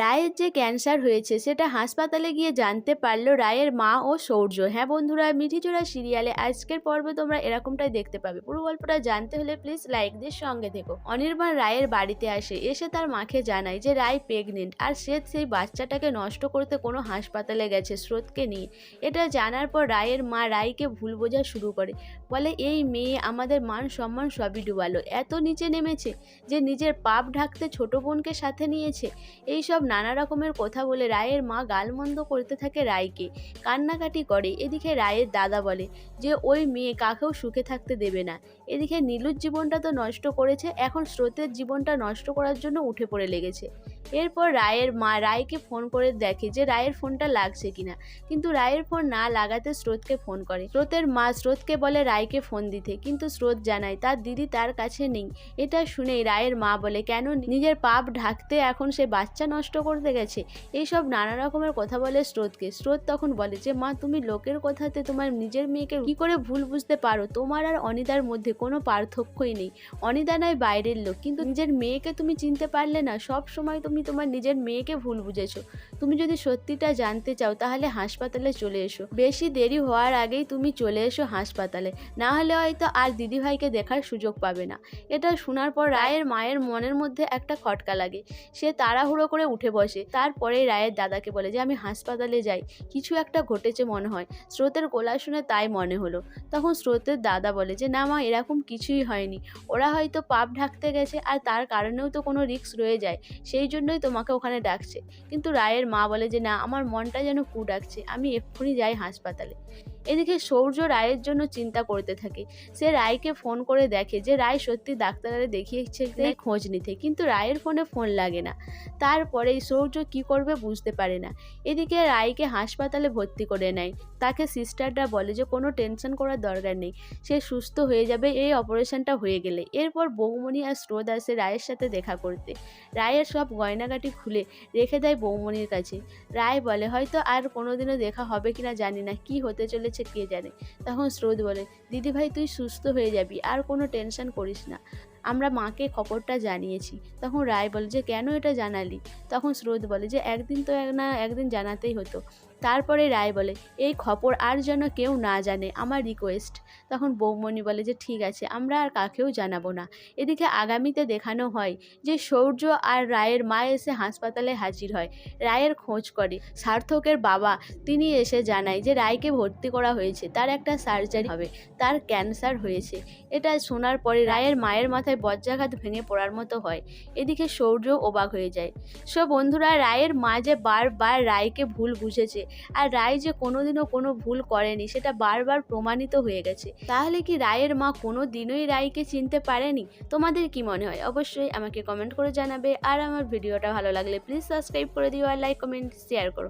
রায়ের যে ক্যান্সার হয়েছে, সেটা হাসপাতালে গিয়ে জানতে পারল রায়ের মা ও সৌর্য। হ্যাঁ বন্ধুরা, মিঠিচোরা সিরিয়ালে আজকের পর্বে তোমরা এরকমটাই দেখতে পাবে। পুরো গল্পটা জানতে হলে প্লিজ লাইক দিয়ে সঙ্গে থেকো। অনির্বাণ রায়ের বাড়িতে আসে, এসে তার মাকে জানায় যে রায় প্রেগনেন্ট আর সে সেই বাচ্চাটাকে নষ্ট করতে কোনো হাসপাতালে গেছে, স্রোতকে নিয়ে। এটা জানার পর রায়ের মা রায়কে ভুল বোঝা শুরু করে। বলে, এই মেয়ে আমাদের মান সম্মান সবই ডুবালো। এত নিচে নেমেছে যে নিজের পাপ ঢাকতে ছোট বোনকে সাথে নিয়েছে। এইসব নানা রকমের কথা বলে রায়ের মা গালমন্দ করতে থাকে রায়কে। কান্নাকাটি করে। এদিকে রায়ের দাদা বলে যে, ওই মেয়ে কাকেও সুখে থাকতে দেবে না। এদিকে নীলুর জীবনটা তো নষ্ট করেছে। এখন স্রোতের জীবনটা নষ্ট করার জন্য উঠে পড়ে লেগেছে। এরপর রায়ের মা রায়কে ফোন করে দেখে যে রায়ের ফোনটা লাগছে কিনা। কিন্তু রায়ের ফোন না লাগাতে স্রোতকে ফোন করে। স্রোতের মা স্রোতকে বলে রায়কে ফোন দিতে, কিন্তু স্রোত জানায় তার দিদি তার কাছে নেই। এটা শুনেই রায়ের মা বলে, কেন নিজের পাপ ঢাকতে এখন সে বাচ্চা নষ্ট করতে গেছে? এইসব নানা রকমের কথা বলে স্রোতকে। স্রোত তখন বলে যে, মা, তুমি লোকের কথাতে তোমার নিজের মেয়েকে কি করে ভুল বুঝতে পারো? তোমার আর অনিদার মধ্যে কোনো পার্থক্যই নেই। অনিদা নয় বাইরের লোক, কিন্তু নিজের মেয়েকে তুমি চিনতে পারলে না। সব সময় তুমি তোমার নিজের মেয়েকে ভুল বুঝেছ। তুমি যদি সত্যিটা জানতে চাও, তাহলে হাসপাতালে চলে এসো। বেশি দেরি হওয়ার আগেই তুমি চলে এসো হাসপাতালে। না হলে হয়তো আর দিদিভাইকে দেখার সুযোগ পাবে না। এটা শোনার পর রায়ের মায়ের মনের মধ্যে একটা খটকা লাগে। সে তাড়াহুড়ো করে উঠে বসে। তারপরে রায়ের দাদাকে বলে যে, আমি হাসপাতালে যাই। কিছু একটা ঘটেছে মনে হয়। স্রোতের গলা শুনে তাই মনে হলো। তখন স্রোতের দাদা বলে যে, না মা, এরকম কিছুই হয়নি। ওরা হয়তো পাপ ঢাকতে গেছে আর তার কারণেও তো কোনো রিস্ক রয়ে যায়। সেই জন্যই তোমাকে ওখানে ডাকছে। কিন্তু রায়ের মা বলে যে, না, আমার মনটা যেন কু ডাকছে আমি এক্ষুনি যাই হাসপাতালে। এদিকে সৌর্য রায়ের জন্য চিন্তা করতে থাকে। সে রায়কে ফোন করে দেখে যে রায় সত্যি ডাক্তারে দেখিয়েছে খোঁজ নিতে। কিন্তু রায়ের ফোনে ফোন লাগে না। তারপরেই সৌর্য কি করবে বুঝতে পারে না। এদিকে রায়কে হাসপাতালে ভর্তি করে নেয়। তাকে সিস্টাররা বলে যে কোনো টেনশন করার দরকার নেই। সে সুস্থ হয়ে যাবে এই অপারেশনটা হয়ে গেলে। এরপর বৌমণি আর স্রোত আসে রায়ের সাথে দেখা করতে। রায়ের সব গয়নাগাটি খুলে রেখে দেয় বৌমণির কাছে। রায় বলে হয়তো আর কোনোদিনও দেখা হবে কিনা জানি না। কি হতে চলেছে কে জানে। তখন স্রোত বলে, দিদিভাই, তুই সুস্থ হয়ে যাবি, আর কোনো টেনশন করিস না। আমরা মাকে খবরটা জানিয়েছি। তখন রায় বলে যে, কেন এটা জানালি? তখন স্রোত বলে যে, একদিন তো এক না, একদিন জানাতেই হতো। তারপরে রায় বলে, এই খবর আর যেন কেউ না জানে, আমার রিকোয়েস্ট তখন বৌমণি বলে যে, ঠিক আছে, আমরা আর কাকেও জানাব না। এদিকে আগামীতে দেখানো হয় যে, সৌর্য আর রায়ের মা এসে হাসপাতালে হাজির হয়। রায়ের খোঁজ করে সার্থকের বাবা, তিনি এসে জানায় যে, রায়কে ভর্তি করা হয়েছে, তার একটা সার্জারি হবে, তার ক্যান্সার হয়েছে। এটা শোনার পরে রায়ের মায়ের মাথায় বজ্রাঘাত ভেঙে পড়ার মতো হয়। এদিকে সৌর্য অবাক হয়ে যায়। সব বন্ধুরা, রায়ের মা যে বারবার রায়কে ভুল বুঝেছে আর রায় যে কোনোদিনও কোনো ভুল করেনি, সেটা বারবার প্রমাণিত হয়ে গেছে। তাহলে কি রায়ের মা কোনো দিনই রায়কে চিনতে পারেনি? তোমাদের কি মনে হয়? অবশ্যই আমাকে কমেন্ট করে জানাবে। আর আমার ভিডিওটা ভালো লাগলে প্লিজ সাবস্ক্রাইব করে দিও আর লাইক কমেন্ট শেয়ার করো।